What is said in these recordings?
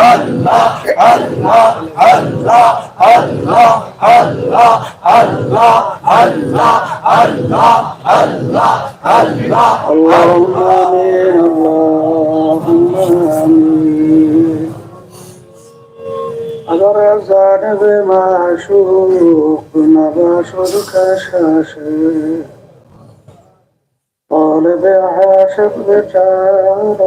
Allah, Allah, Allah, Allah, Allah, Allah, Allah, Allah, Allah, Allah, Allahumma amin, Allahumma amin. الرزان بما شوق نباشرك شاشي طالب عاشق بجارك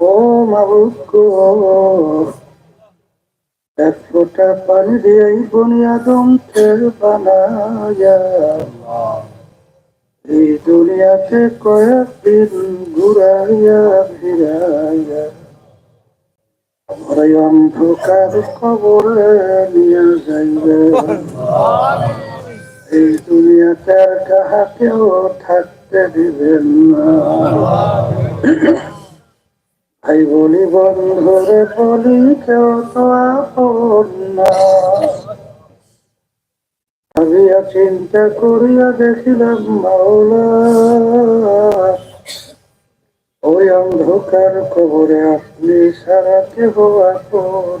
ও এক ফোঁটা পানি দিয়েই বনিয়াদম তেল বানায়া এই দুনিয়াতে কয়েকদিন ঘুরাইয়া ফিরাইয়া আমার অন্ধকার কবরে নিয়ে যাইবে এই দুনিয়াতে আর কাহাকেও ভাই বলি বন্ধুরে বলি কেউ তো ভাবিয়া চিন্তা করিয়া দেখিলাম মাওলা। ওই অন্ধকার কবরে আপনি সারা কেহ আপন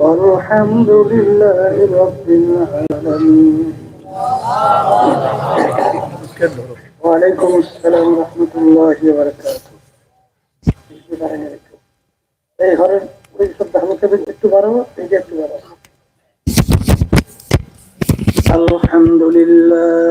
والحمد لله رب العالمين وعليكم السلام ورحمة الله وبركاته এই ঘরের ওই সব ধামকে একটু বাড়াবো এই যে একটু বাড়াবো আলহামদুলিল্লাহ